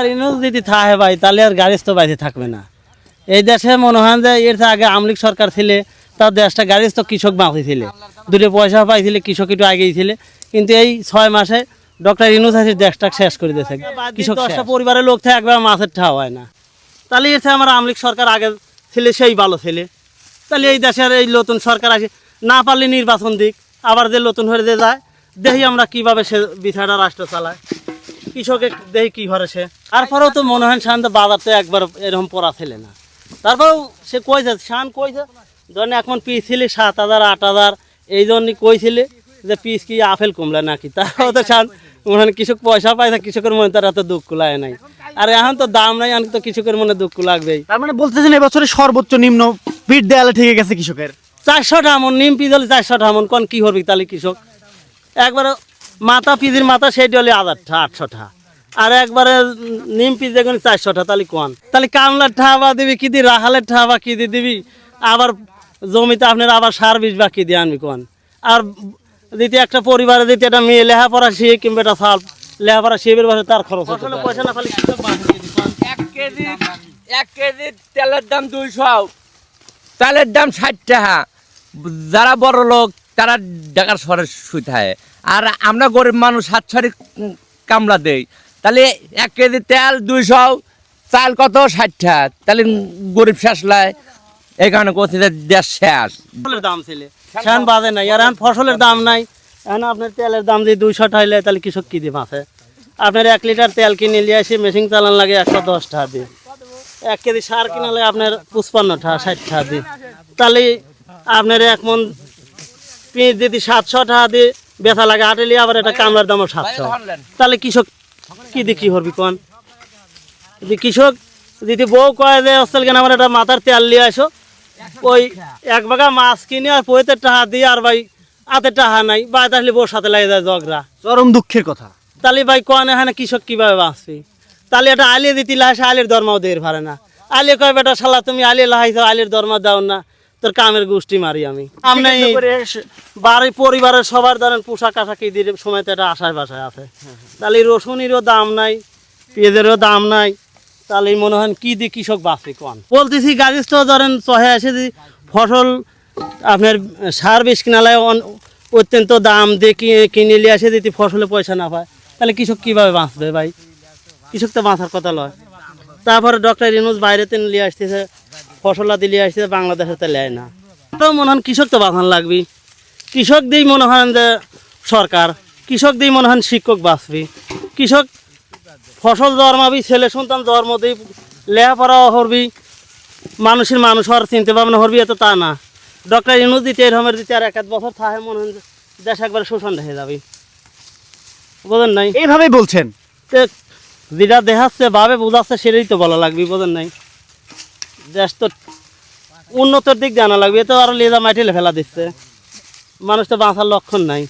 আর ইনুস যদি থাকে ভাই তাহলে আর গাড়ি তো বাইরে থাকবে না। এই দেশে মনে হয় যে এর আগে আমলিক সরকার ছিলে তার দেশটা গাড়ি তো কৃষক বাঁচিয়েছিল দুটো পয়সা পাইছিলে কৃষক একটু আগেই ছিল। কিন্তু এই ছয় মাসে ডক্টর ইনুস আসি দেশটা শেষ করে দিয়েছে কৃষক দশটা পরিবারের লোক থেকে একবার মাছের ঠাওয়া হয় না। তাহলে এর আমার আমলিক সরকার আগে ছিল সেই ভালো ছেলে। তাহলে এই দেশের এই নতুন সরকার আসে না পারলে নির্বাচন দিক আবার যে নতুন হয়ে যায় দেখি আমরা কীভাবে সে বিচারটা রাষ্ট্র চালায়। কৃষকে দেখি কি ঘরে সে। তারপরেও তো মনে হয় শান্ত বাজারতে একবার এরকম পড়া ছেলে না। তারপরেও সে কইছে শান কইছে ধরেন এখন পিস ছিলি সাত হাজার আট হাজার এই জন্যই কইছিলে যে পিস কি আপেল কমলা নাকি? তারাও তো শান মনে হয় কৃষক পয়সা পাইছে কৃষকের মনে তার এত দুঃখ লাগে নাই। আর এখন তো দাম নাই এখন তো কৃষকের মনে দুঃখ লাগবেই। তার মানে বলতেছেন এবছরে সর্বোচ্চ নিম্ন পিঠ দেয়ালে ঠেকে গেছে কৃষকের? চারশো টামন নিম পিস হলে চারশো টামন কোন কি করবি তাহলে কৃষক? একবারে মাথা পিসির মাথা সেটি হলে হাজারটা আটশোটা। আর একবারে নিম পিস দেখুন চারশোটা তাহলে কোন? তাহলে কামলার ঠাবা দিবি কি দি রাহালের ঠাবা কি দিয়ে দিবি? আবার জমিতে আপনার আবার সার বীজ বা কি দিয়ে আনবি কোন? আর দ্বিতীয় একটা পরিবারে দ্বিতীয় একটা মেয়ে লেখাপড়া শিখে কিংবা একটা সাল লেখাপড়া শিখের বসে তার খরচ। পয়সা না খালি? এক কেজি এক কেজি তেলের দাম দুইশো। তেলের দাম ষাট টাকা। যারা বড় লোক তারা ঢাকার শহরে শুই থাকে আর আমরা গরিব মানুষ সাত ছড়ি কামলা দেই। তাহলে এক কেজি তেল দুইশো, চাল কত? ষাট টাকা তাহলে গরিব শেষ লাই এই কারণে কোথায় দেশ শেষ। ফসলের দাম ছিল। সেন বাজে নাই। আর এখন ফসলের দাম নাই। এখন আপনার তেলের দাম যদি দুইশো টাইলে তাহলে কৃষক কি দিয়ে বাঁচে আপনার এক লিটার তেল কিনে নিয়ে এসে মেশিন চালান লাগে একশো দশ টাকা দিয়ে। এক কেজি সার কিনা লাগে আপনার পঁচপান্ন টাকা, ষাট টাকা দিয়ে। তাহলে আপনার এক মন পিঁচ যদি সাতশো টাকা দিয়ে বেচা লাগে আটেলি আবার এটা কামলার দামও সাতশো তাহলে কৃষক কি দিয়ে কি করবি কোন? যদি কৃষক যদি বউ কয় যে হস্টেল কেন আমার একটা মাথার তেল নিয়ে আসো? ওই এক বাগা মাছ কিনে আর পঁয়তের টাকা দিয়ে আর ভাই হাতের টাকা নাই বা তাহলে বউর সাথে লাগে যায় ঝগড়া। চরম দুঃখের কথা। তাহলে ভাই কোয়ানে হয় না কৃষক কীভাবে বাঁচবি? তাহলে এটা আলিয়ে দিতে লাসে আলির দরমাও দের পারে না। আলিয়ে কয় বেটা শালা তুমি আলিয়ে লাহাইছো আলির দরমা দাও না। তোর কামের গোষ্ঠী মারি আমি। বাড়ি পরিবারের সবার ধরেন পোশাক আশাক ঈদের সময় তো এটা আশায় বাসায় আছে। তাহলে রসুনেরও দাম নাই পেঁয়াজেরও দাম নাই তাহলে মনে হয় কি দিয়ে কৃষক বাঁচবে কোন? বলতেছি গাড়ি তো ধরেন চহে আসে যদি ফসল আপনার সার বেশ কিনালায় অত্যন্ত দাম দিয়ে কিনে- নিয়ে আসে যদি ফসলে পয়সা না পায় তাহলে কৃষক কীভাবে বাঁচবে ভাই? কৃষক তো বাঁচার কথা লয়। তারপরে ডক্টর ইনুজ বাইরেতে নিয়ে আসতেছে ফসলা দিয়ে নিয়ে আসতেছে বাংলাদেশে তো নেয় না। তো মনে হন কৃষক তো বাঁচান লাগবি। কৃষক দিয়েই মনে হন যে সরকার কৃষক দিয়েই মনে হন শিক্ষক বাঁচবি। কৃষক ফসল জন্মাবি ছেলে সন্তান জন্ম দিই লেখাপড়াও করবি মানুষের মানুষ হওয়ার চিনতে ভাবনা করবি এত তা না। ডক্টর ইনুজ দিতে এরকমের দিতে আর এক এক বছর থাকে মনে হয় যে দেশ একবার শোষণ দেখে যাবি। বোঝেন নাই? এইভাবেই বলছেন? যেটা দেখাচ্ছে ভাবে বোঝাচ্ছে সেটাই তো বলা লাগবে বোঝেন নাই? দেশ তো উন্নতর দিক জানা লাগবে। এ তো আরও লেজা মাটিলে ফেলা দিচ্ছে। মানুষ তো বাঁচার লক্ষণ নাই।